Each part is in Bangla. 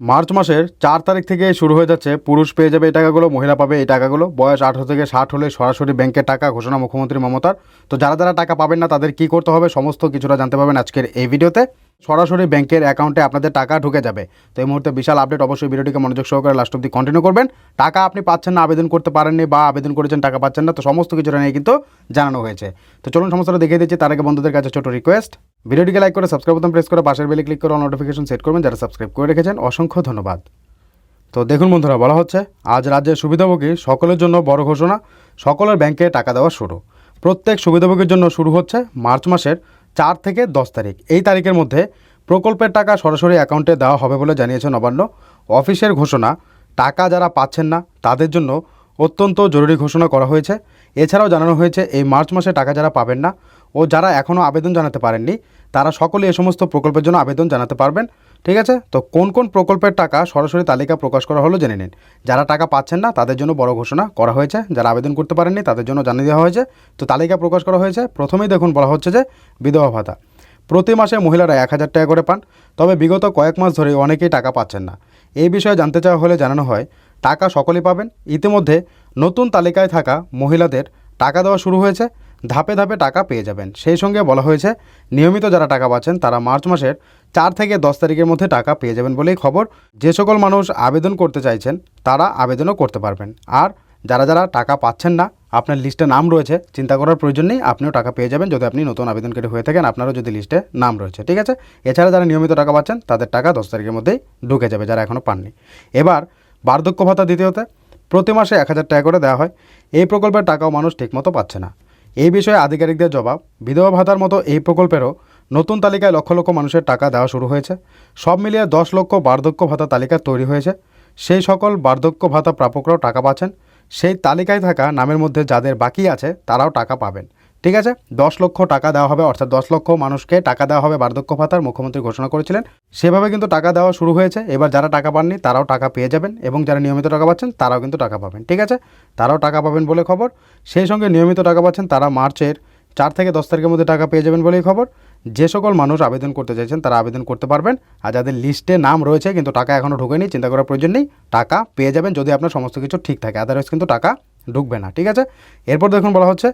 মার্চ মাসের চার তারিখ থেকে শুরু হয়ে যাচ্ছে। পুরুষ পেয়ে যাবে এই টাকাগুলো, মহিলা পাবে এই টাকাগুলো। বয়স আঠারো থেকে ষাট হলে সরাসরি ব্যাংকের টাকা ঘোষণা মুখ্যমন্ত্রী মমতার। তো যারা যারা টাকা পাবেন না, তাদের কি করতে হবে? সমস্ত কিছুটা জানতে পারবেন আজকের এই ভিডিওতে। সরাসরি ব্যাংকের অ্যাকাউন্টে আপনাদের টাকা ঢুকে যাবে। তো এই মুহূর্তে বিশাল আপডেট, অবশ্যই ভিডিওটিকে মনোযোগ সহকারে লাস্ট অব্দি কন্টিনিউ করবেন। টাকা আপনি পাচ্ছেন না, আবেদন করতে পারেননি বা আবেদন করেছেন, টাকা পাচ্ছেন না, তো সমস্ত কিছুটা নিয়ে কিন্তু জানানো হয়েছে। তো চলুন সমস্তটা দেখিয়ে দিচ্ছি, তার আগে বন্ধুদের কাছে ছোট রিকোয়েস্ট ভিডিওটিকে লাইক করে সাবস্ক্রাইব বোতাম প্রেস করে, পাশের বেলে ক্লিক করে নোটিফিকেশন সেট করবেন, যারা সাবস্ক্রাইব করে রেখেছেন, অসংখ্য ধন্যবাদ। তো দেখুন বন্ধুরা, বলা হচ্ছে, আজ রাজ্যের সুবিধাভোগী সকলের জন্য বড় ঘোষণা, সকলের ব্যাংকে টাকা দেওয়া শুরু। প্রত্যেক সুবিধাভোগীর জন্য শুরু হচ্ছে, মার্চ মাসের চার থেকে দশ তারিখ। এই তারিখের মধ্যে প্রকল্পের টাকা সরাসরি অ্যাকাউন্টে দেওয়া হবে বলে জানিয়েছে নবান্ন। অফিসের ঘোষণা, টাকা যারা পাচ্ছেন না, তাদের জন্য অত্যন্ত জরুরি ঘোষণা করা হয়েছে। এছাড়াও জানানো হয়েছে, এই মার্চ মাসে টাকা যারা পাবেন না ও যারা এখনও আবেদন জানাতে পারেননি, তারা সকলে এ সমস্ত প্রকল্পের জন্য আবেদন জানাতে পারবেন। ঠিক আছে? তো কোন কোন প্রকল্পের টাকা সরাসরি তালিকা প্রকাশ করা হলো জেনে নিন। যারা টাকা পাচ্ছেন না, তাদের জন্য বড় ঘোষণা করা হয়েছে। যারা আবেদন করতে পারেননি, তাদের জন্য জানিয়ে দেওয়া হয়েছে। তো তালিকা প্রকাশ করা হয়েছে। প্রথমেই দেখুন, বলা হচ্ছে যে বিধবা ভাতা। প্রতি মাসে মহিলারা এক হাজার টাকা করে পান। তবে বিগত কয়েক মাস ধরে অনেকেই টাকা পাচ্ছেন না। এই বিষয়ে জানতে চাওয়া হলে জানানো হয়, টাকা সকলেই পাবেন। ইতিমধ্যে নতুন তালিকায় থাকা মহিলাদের টাকা দেওয়া শুরু হয়েছে। ধাপে ধাপে টাকা পেয়ে যাবেন। সেই সঙ্গে বলা হয়েছে, নিয়মিত যারা টাকা পাচ্ছেন, তারা মার্চ মাসের চার থেকে দশ তারিখের মধ্যে টাকা পেয়ে যাবেন বলেই খবর। যে সকল মানুষ আবেদন করতে চাইছেন, তারা আবেদনও করতে পারবেন। আর যারা যারা টাকা পাচ্ছেন না, আপনার লিস্টে নাম রয়েছে, চিন্তা করার প্রয়োজন নেই, আপনিও টাকা পেয়ে যাবেন। যদি আপনি নতুন আবেদনকারী হয়ে থাকেন, আপনারও যদি লিস্টে নাম রয়েছে, ঠিক আছে? এছাড়া যারা নিয়মিত টাকা পাচ্ছেন, তাদের টাকা দশ তারিখের মধ্যেই ঢুকে যাবে, যারা এখনও পাননি। এবার বার্ধক্য ভাতা দ্বিতীয়তে, প্রতি মাসে এক হাজার টাকা করে দেওয়া হয়। এই প্রকল্পের টাকাও মানুষ ঠিকমতো পাচ্ছে না। এই বিষয়ে আধিকারিকদের জবাব, বিধবা ভাতার মতো এই প্রকল্পেরও নতুন তালিকায় লক্ষ লক্ষ মানুষের টাকা দেওয়া শুরু হয়েছে। সব মিলিয়ে দশ লক্ষ বার্ধক্য ভাতা তালিকা তৈরি হয়েছে। সেই সকল বার্ধক্য ভাতা প্রাপকরাও টাকা পাচ্ছেন। সেই তালিকায় থাকা নামের মধ্যে যাদের বাকি আছে, তারাও টাকা পাবেন। ঠিক আছে? দশ লক্ষ টাকা দেওয়া হবে, অর্থাৎ দশ লক্ষ মানুষকে টাকা দেওয়া হবে বার্ধক্য ভাতার মুখ্যমন্ত্রী ঘোষণা করেছিলেন। সেভাবে কিন্তু টাকা দেওয়া শুরু হয়েছে। এবার যারা টাকা পাননি, তারাও টাকা পেয়ে যাবেন এবং যারা নিয়মিত টাকা পাচ্ছেন, তারাও কিন্তু টাকা পাবেন। ঠিক আছে? তারাও টাকা পাবেন বলে খবর। সেই সঙ্গে নিয়মিত টাকা পাচ্ছেন, তারা মার্চের চার থেকে দশ তারিখের মধ্যে টাকা পেয়ে যাবেন বলেই খবর। যে সকল মানুষ আবেদন করতে চাইছেন, তারা আবেদন করতে পারবেন। আর যাদের লিস্টে নাম রয়েছে, কিন্তু টাকা এখনও ঢোকেনি, চিন্তা করার প্রয়োজন নেই, টাকা পেয়ে যাবেন যদি আপনার সমস্ত কিছু ঠিক থাকে আদারওয়াইজ কিন্তু টাকা ঢুকবে না, ঠিক আছে? এরপর দেখুন বলা হচ্ছে,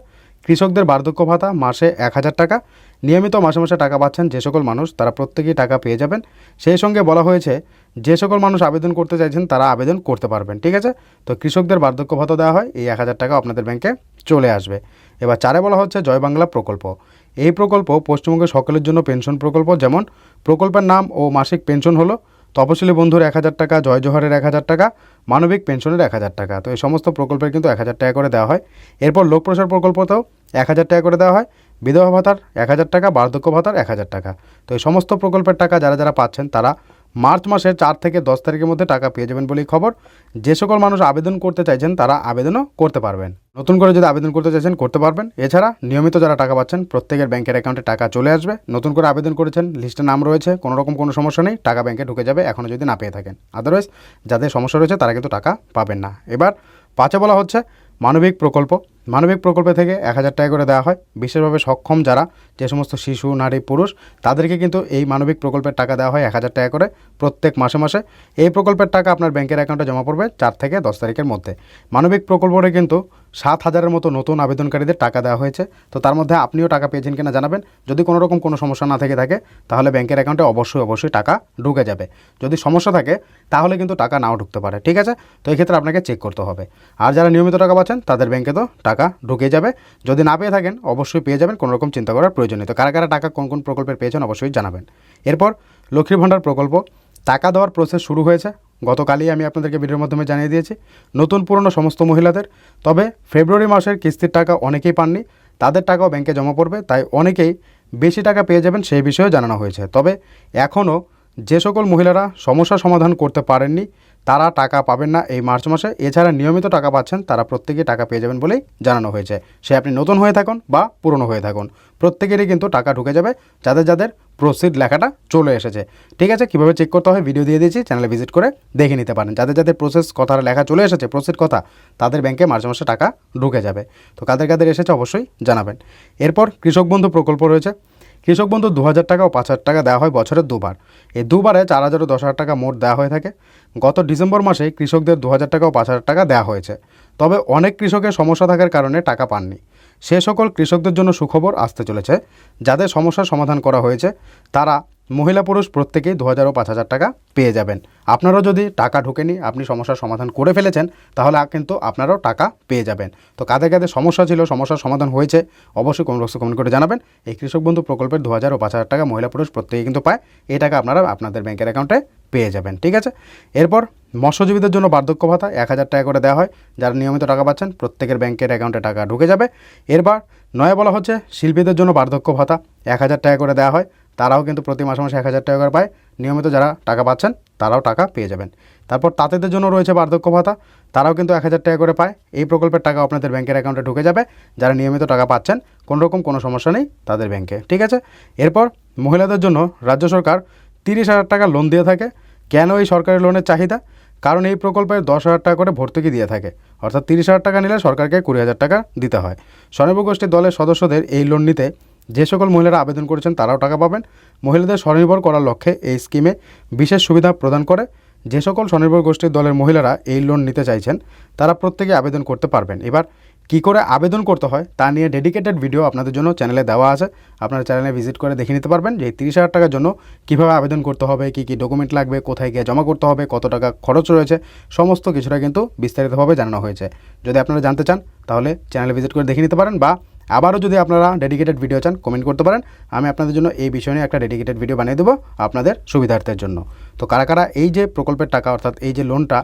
কৃষকদের বার্ধক্য ভাতা মাসে এক হাজার টাকা। নিয়মিত মাসে মাসে টাকা পাচ্ছেন যে সকল মানুষ, তারা প্রত্যেকেই টাকা পেয়ে যাবেন। সেই সঙ্গে বলা হয়েছে যে সকল মানুষ আবেদন করতে চাইছেন, তারা আবেদন করতে পারবেন, ঠিক আছে? তো কৃষকদের বার্ধক্য ভাতা দেওয়া হয়, এই এক হাজার টাকা আপনাদের ব্যাংকে চলে আসবে। এবার চারে বলা হচ্ছে জয় বাংলা প্রকল্প। এই প্রকল্প পশ্চিমবঙ্গের সকলের জন্য পেনশন প্রকল্প, যেমন প্রকল্পের নাম ও মাসিক পেনশন হলো তপশিলি বন্ধুর এক হাজার টাকা, জয় জোহরের এক হাজার টাকা, মানবিক পেনশনের এক হাজার টাকা। তো এই সমস্ত প্রকল্পের কিন্তু এক হাজার টাকা করে দেওয়া হয়। এরপর লোক প্রসার প্রকল্পতেও এক হাজার টাকা করে দেওয়া হয়। বিধবা ভাতার এক হাজার টাকা, বার্ধক্য ভাতার এক হাজার টাকা। তো এই সমস্ত প্রকল্পের টাকা যারা যারা পাচ্ছেন, তারা মার্চ মাসের চার থেকে দশ তারিখের মধ্যে টাকা পেয়ে যাবেন বলেই খবর। যে সকল মানুষ আবেদন করতে চাইছেন, তারা আবেদনও করতে পারবেন। নতুন করে যদি আবেদন করতে চাইছেন, করতে পারবেন। এছাড়া নিয়মিত যারা টাকা পাচ্ছেন, প্রত্যেকের ব্যাংকের অ্যাকাউন্টে টাকা চলে আসবে। নতুন করে আবেদন করেছেন লিস্টে নাম রয়েছে, কোনো রকম কোনো সমস্যা নেই, টাকা ব্যাংকে ঢুকে যাবে এখনও যদি না পেয়ে থাকেন। আদারওয়াইজ যাদের সমস্যা রয়েছে, তারা কিন্তু টাকা পাবেন না। এবার পাঁচে বলা হচ্ছে, মানবিক প্রকল্প মানবিক প্রকল্প থেকে এক হাজার টাকা করে দেওয়া হয়। বিশেষভাবে সক্ষম যারা, যে সমস্ত শিশু, নারী, পুরুষ, তাদেরকে কিন্তু এই মানবিক প্রকল্পের টাকা দেওয়া হয় এক হাজার টাকা করে প্রত্যেক মাসে মাসে। এই প্রকল্পের টাকা আপনার ব্যাংকের অ্যাকাউন্টে জমা পড়বে চার থেকে দশ তারিখের মধ্যে। মানবিক প্রকল্পে কিন্তু সাত হাজারের মতো নতুন আবেদনকারীদের টাকা দেওয়া হয়েছে। তো তার মধ্যে আপনিও টাকা পেয়েছেন কিনা জানাবেন। যদি কোনো রকম কোনো সমস্যা না থেকে থাকে, তাহলে ব্যাংকের অ্যাকাউন্টে অবশ্যই অবশ্যই টাকা ঢুকে যাবে। যদি সমস্যা থাকে, তাহলে কিন্তু টাকা নাও ঢুকতে পারে। ঠিক আছে? তো এই ক্ষেত্রে আপনাকে চেক করতে হবে। আর যারা নিয়মিত টাকা পাচ্ছেন, তাদের ব্যাংকে তো টাকা ঢুকে যাবে। যদি না পেয়ে থাকেন, অবশ্যই পেয়ে যাবেন কোনো রকম চিন্তা করার প্রয়োজন নেই। তো কারা কারা টাকা কোন কোন প্রকল্পের পেয়েছেন অবশ্যই জানাবেন। এরপর লক্ষ্মীর ভাণ্ডার প্রকল্প। টাকা দেওয়ার প্রসেস শুরু হয়েছে। গতকালই আমি আপনাদেরকে ভিডিওর মাধ্যমে জানিয়ে দিয়েছি। নতুন পুরনো সমস্ত মহিলাদের। তবে ফেব্রুয়ারি মাসের কিস্তির টাকা অনেকেই পাননি। তাদের টাকাও ব্যাংকে জমা পড়বে। তাই অনেকেই বেশি টাকা পেয়ে যাবেন সেই বিষয়েও জানানো হয়েছে। তবে এখনও যে সকল মহিলারা সমস্যা সমাধান করতে পারেননি তারা টাকা পাবেন না এই মার্চ মাসে। এছাড়া নিয়মিত টাকা পাচ্ছেন, তারা প্রত্যেকেই টাকা পেয়ে যাবেন বলেই জানানো হয়েছে। সে আপনি নতুন হয়ে থাকুন বা পুরনো হয়ে থাকুন। প্রত্যেকেরই কিন্তু টাকা ঢুকে যাবে, যাদের যাদের প্রসিড লেখাটা চলে এসেছে। ঠিক আছে, কীভাবে চেক করতে হয় ভিডিও দিয়ে দিয়েছি চ্যানেলে ভিজিট করে দেখে নিতে পারেন। যাদের যাদের প্রসেস কথার লেখা চলে এসেছে প্রসিড কথা, তাদের ব্যাংকে মার্চ মাসে টাকা ঢুকে যাবে। তো কাদের কাদের এসেছে অবশ্যই জানাবেন। এরপর কৃষক বন্ধু প্রকল্প রয়েছে। কৃষক বন্ধু দু হাজার টাকা ও পাঁচ হাজার টাকা দেওয়া হয় বছরে দুবার। এই দুবারে চার হাজার ও দশ হাজার টাকা মোট দেওয়া হয়ে থাকে। গত ডিসেম্বর মাসে কৃষকদের দু হাজার টাকা ও পাঁচ হাজার টাকা দেওয়া হয়েছে। তবে অনেক কৃষকের সমস্যা থাকার কারণে টাকা পাননি। সে সকল কৃষকদের জন্য সুখবর আসতে চলেছে। যাদের সমস্যার সমাধান করা হয়েছে, তারা মহিলা পুরুষ প্রত্যেকেই দু হাজার ও পাঁচ হাজার টাকা পেয়ে যাবেন। আপনারাও যদি টাকা ঢোকেনি, আপনি সমস্যার সমাধান করে ফেলেছেন, তাহলে কিন্তু আপনারাও টাকা পেয়ে যাবেন। তো কাদের কাদের সমস্যা ছিল, সমস্যার সমাধান হয়েছে, অবশ্যই কমেন্ট বক্সে কমেন্ট করে জানাবেন। এই কৃষক বন্ধু প্রকল্পের দু হাজার ও পাঁচ হাজার টাকা মহিলা পুরুষ প্রত্যেকে কিন্তু পায়। এই টাকা আপনারা আপনাদের ব্যাংকের অ্যাকাউন্টে পেয়ে যাবেন, ঠিক আছে? এরপর মৎস্যজীবীদের জন্য বার্ধক্য ভাতা এক হাজার টাকা করে দেওয়া হয়। যারা নিয়মিত টাকা পাচ্ছেন, প্রত্যেকের ব্যাংকের অ্যাকাউন্টে টাকা ঢুকে যাবে। এরপর নয় বলা হচ্ছে, শিল্পীদের জন্য বার্ধক্য ভাতা এক হাজার টাকা করে দেওয়া হয়। তারাও কিন্তু প্রতি মাসে মাসে এক হাজার টাকা করে পায়। নিয়মিত যারা টাকা পাচ্ছেন, তারাও টাকা পেয়ে যাবেন। তারপর তাঁতেদের জন্য রয়েছে বার্ধক্য ভাতা, তারাও কিন্তু এক হাজার টাকা করে পায়। এই প্রকল্পের টাকা আপনাদের ব্যাংকের অ্যাকাউন্টে ঢুকে যাবে। যারা নিয়মিত টাকা পাচ্ছেন কোনো রকম কোনো সমস্যা নেই তাদের ব্যাংকে, ঠিক আছে? এরপর মহিলাদের জন্য রাজ্য সরকার তিরিশ হাজার টাকা লোন দিয়ে থাকে। কেন এই সরকারি লোনের চাহিদা? কারণ এই প্রকল্পে দশ হাজার টাকা করে ভর্তুকি দিয়ে থাকে। অর্থাৎ তিরিশ হাজার টাকা নিলে সরকারকে কুড়ি হাজার টাকা দিতে হয়। স্বনির্ভর গোষ্ঠীর দলের সদস্যদের এই লোন নিতে যে সকল মহিলারা আবেদন করেছেন তারাও টাকা পাবেন। মহিলাদের স্বনির্ভর করার লক্ষ্যে এই স্কিমে বিশেষ সুবিধা প্রদান করে যে সকল স্বনির্ভর গোষ্ঠীর দলের মহিলারা এই লোন নিতে চাইছেন, তারা প্রত্যেকে আবেদন করতে পারবেন। এবার কী করে আবেদন করতে হয় তা নিয়ে ডেডিকেটেড ভিডিও আপনাদের জন্য চ্যানেলে দেওয়া আছে। আপনারা চ্যানেলে ভিজিট করে দেখে নিতে পারবেন যে তিরিশ হাজার টাকার জন্য কীভাবে আবেদন করতে হবে, কী কী ডকুমেন্ট লাগবে, কোথায় গিয়ে জমা করতে হবে, কত টাকা খরচ রয়েছে, সমস্ত কিছুটা কিন্তু বিস্তারিতভাবে জানানো হয়েছে। যদি আপনারা জানতে চান, তাহলে চ্যানেলে ভিজিট করে দেখে নিতে পারেন বা আবারও যদি আপনারা ডেডিকেটেড ভিডিও চান কমেন্ট করতে পারেন। আমি আপনাদের জন্য এই বিষয় নিয়ে একটা ডেডিকেটেড ভিডিও বানিয়ে দেবো আপনাদের সুবিধার্থের জন্য। তো কারা কারা এই যে প্রকল্পের টাকা, অর্থাৎ এই যে লোনটা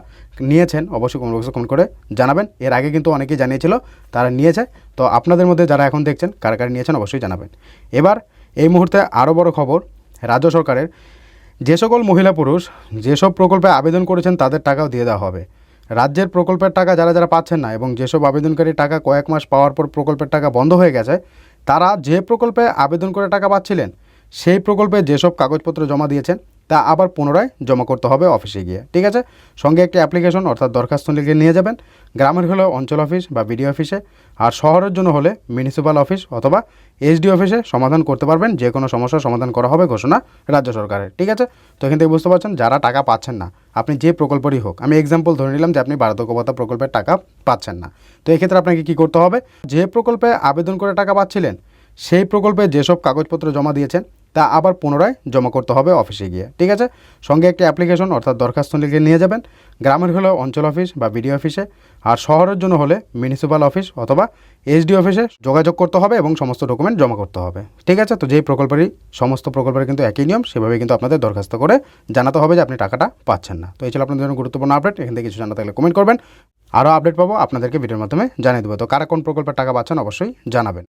নিয়েছেন, অবশ্যই কমেন্ট বক্সে কমেন্ট করে জানাবেন। এর আগে কিন্তু অনেকেই জানিয়েছিল, তারা নিয়েছে। তো আপনাদের মধ্যে যারা এখন দেখছেন, কারা কারা নিয়েছেন অবশ্যই জানাবেন। এবার এই মুহূর্তে আরও বড় খবর, রাজ্য সরকারের যে সকল মহিলা পুরুষ যেসব প্রকল্পে আবেদন করেছেন, তাদের টাকাও দিয়ে দেওয়া হবে। রাজ্যের প্রকল্পের টাকা যারা যারা পাচ্ছেন না এবং যেসব আবেদনকারী টাকা কয়েক মাস পাওয়ার পর প্রকল্পের টাকা বন্ধ হয়ে গেছে, তারা যে প্রকল্পে আবেদন করে টাকা পাচ্ছিলেন, সেই প্রকল্পে যেসব কাগজপত্র জমা দিয়েছেন তা আবার পুনরায় জমা করতে হবে অফিসে গিয়ে। ঠিক আছে? সঙ্গে একটি অ্যাপ্লিকেশন অর্থাৎ দরখাস্ত লিখে নিয়ে যাবেন। গ্রামের হলে অঞ্চল অফিস বা বিডিও অফিসে, আর শহরের জন্য হলে মিউনিসিপ্যাল অফিস অথবা এসডি অফিসে সমাধান করতে পারবেন। যে কোনো সমস্যার সমাধান করা হবে ঘোষণা রাজ্য সরকারের। ঠিক আছে? তো এখান থেকে বুঝতে পারছেন, যারা টাকা পাচ্ছেন না, আপনি যে প্রকল্পেরই হোক, আমি এক্সাম্পল ধরে নিলাম যে আপনি বার্ধক্য ভাতা প্রকল্পের টাকা পাচ্ছেন না। তো এক্ষেত্রে আপনাকে কী করতে হবে? যে প্রকল্পে আবেদন করে টাকা পাচ্ছিলেন সেই প্রকল্পে যেসব কাগজপত্র জমা দিয়েছেন, তা আবার পুনরায় জমা করতে হবে অফিসে গিয়ে। ঠিক আছে? সঙ্গে একটি অ্যাপ্লিকেশন অর্থাৎ দরখাস্ত লিখে নিয়ে যাবেন। গ্রামের হলে অঞ্চল অফিস বা বিডিও অফিসে, আর শহরের জন্য হলে মিউনিসিপ্যাল অফিস অথবা এসডি অফিসে যোগাযোগ করতে হবে এবং সমস্ত ডকুমেন্ট জমা করতে হবে। ঠিক আছে? তো যেই প্রকল্পেরই, সমস্ত প্রকল্পের কিন্তু একই নিয়ম সেভাবে কিন্তু আপনাদের দরখাস্ত করে জানাতে হবে যে আপনি টাকাটা পাচ্ছেন না। তো এই ছিল আপনাদের জন্য গুরুত্বপূর্ণ আপডেট এখান থেকে কিছু জানা থাকলে কমেন্ট করবেন। আরও আপডেট পাবো, আপনাদেরকে ভিডিওর মাধ্যমে জানিয়ে দেবো। তো কারা কোন প্রকল্পের টাকা পাচ্ছেন, অবশ্যই জানাবেন।